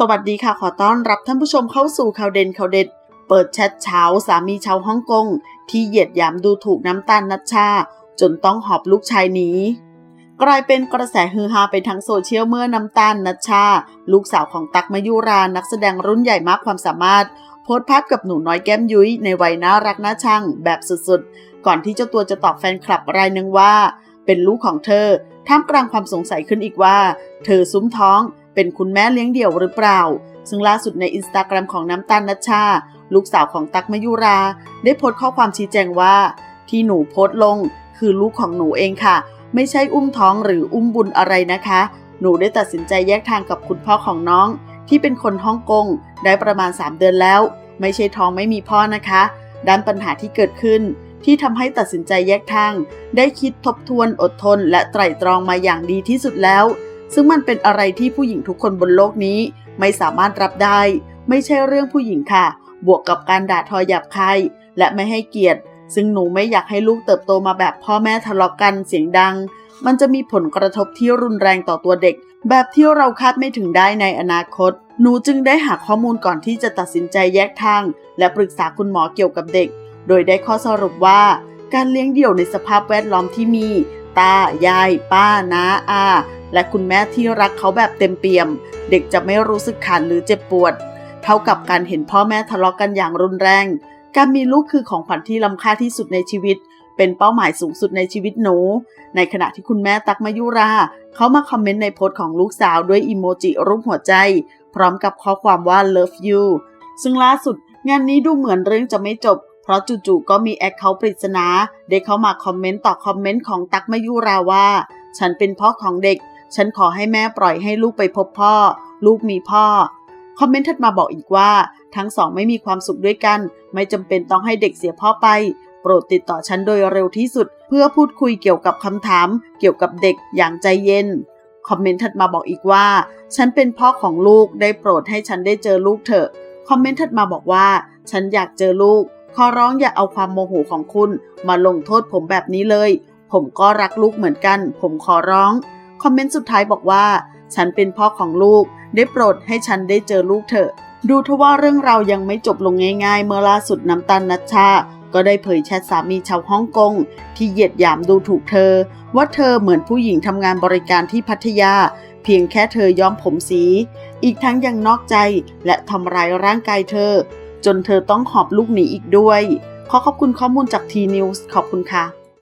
สวัสดีค่ะขอต้อนรับท่านผู้ชมเข้าสู่ข่าวเด่นข่าวเด็ด เปิดแชทเช้าสามีชาวฮ่องกงที่เหยียดหยามดูถูกน้ำตาลนัชชา จนต้องหอบลูกชายหนีกลายเป็นกระแสฮือฮาไปทั้งโซเชียลเมื่อน้ำตาลนัชชา ลูกสาวของตักมายุรานักแสดงรุ่นใหญ่มากความสามารถ โพสต์ภาพกับหนูน้อยแก้มยุ้ยในวัยน่ารักน่าชังแบบสุดๆ ก่อนที่เจ้าตัวจะตอบแฟนคลับรายหนึ่งว่า เป็นลูกของเธอท่ามกลางความสงสัยขึ้นอีกว่า เธอซุ้มท้อง เป็นคุณแม่เลี้ยงเดี่ยวหรือเปล่า ซึ่งล่าสุดในอินสตาแกรมของน้ำตาลนัชชา ลูกสาวของตักมยุรา ได้โพสต์ข้อความชี้แจงว่า ที่หนูโพสต์ลง คือลูกของหนูเองค่ะ ไม่ใช่อุ้มท้องหรืออุ้มบุญอะไรนะคะ หนูได้ตัดสินใจแยกทางกับคุณพ่อของน้อง ที่เป็นคนฮ่องกงได้ประมาณ 3 เดือนแล้ว ไม่ใช่ท้องไม่มีพ่อนะคะด้านปัญหาที่เกิดขึ้นที่ทำให้ตัดสินใจแยกทาง ได้คิดทบทวนอดทนและไตร่ตรองมาอย่างดีที่สุดแล้ว ซึ่งมันเป็นอะไรที่ผู้หญิงทุกคนบนโลกนี้ไม่สามารถรับได้ ไม่ใช่เรื่องผู้หญิงค่ะ บวกกับการด่าทอหยาบคายและไม่ให้เกียรติ ซึ่งหนูไม่อยากให้ลูกเติบโตมาแบบพ่อแม่ทะเลาะกันเสียงดัง มันจะมีผลกระทบที่รุนแรงต่อตัวเด็ก แบบที่เราคาดไม่ถึงได้ในอนาคต หนูจึงได้หาข้อมูลก่อนที่จะตัดสินใจแยกทาง และปรึกษาคุณหมอเกี่ยวกับเด็ก โดยได้ข้อสรุปว่า การเลี้ยงเดี่ยวในสภาพแวดล้อมที่มี ตายาย ป้าน้าอาและคุณแม่ที่รักเขาแบบเต็มเปี่ยม เด็กจะไม่รู้สึกขันหรือเจ็บปวด เท่ากับการเห็นพ่อแม่ทะเลาะกันอย่างรุนแรง การมีลูกคือของขวัญที่ล้ำค่าที่สุดในชีวิต เป็นเป้าหมายสูงสุดในชีวิตหนู ในขณะที่คุณแม่ตักมายุรา เขามาคอมเมนต์ในโพสต์ของลูกสาวด้วยอีโมจิรูปหัวใจ พร้อมกับข้อความว่า love you ซึ่งล่าสุดงานนี้ดูเหมือนเรื่องจะไม่จบ เพราะจู่ๆก็มีแอคเคาท์ปริศนาได้เข้ามาคอมเมนต์ต่อคอมเมนต์ของตักมยุราว่า ฉันเป็นพ่อของเด็ก ฉันขอให้แม่ปล่อยให้ลูกไปพบพ่อ ลูกมีพ่อ คอมเมนต์ถัดมาบอกอีกว่า ทั้งสองไม่มีความสุขด้วยกัน ไม่จำเป็นต้องให้เด็กเสียพ่อไปโปรดติดต่อฉันโดยเร็วที่สุด เพื่อพูดคุยเกี่ยวกับคำถาม เกี่ยวกับเด็กอย่างใจเย็น คอมเมนต์ถัดมาบอกอีกว่า ฉันเป็นพ่อของลูกได้โปรดให้ฉันได้เจอลูกเถอะ คอมเมนต์ถัดมาบอกว่า ฉันอยากเจอลูก ขอร้องอย่าเอาความโมโหของคุณมาลงโทษผมแบบนี้เลย ผมก็รักลูกเหมือนกัน ผมขอร้อง คอมเมนต์สุดท้ายบอกว่า ฉันเป็นพ่อของลูก ได้โปรดให้ฉันได้เจอลูกเถอะ ดูทว่าเรื่องเรายังไม่จบลงง่าย ๆ เมื่อล่าสุดน้ำตาลนัชชา ก็ได้เผยแชทสามีชาวฮ่องกงที่เหยียดหยามดูถูกเธอ ว่าเธอเหมือนผู้หญิงทำงานบริการที่พัทยา เพียงแค่เธอย้อมผมสี อีกทั้งยังนอกใจและทำร้ายร่างกายเธอ จนเธอต้องหอบลูกหนีอีกด้วย ขอขอบคุณข้อมูลจากทีนิวส์ขอบคุณค่ะ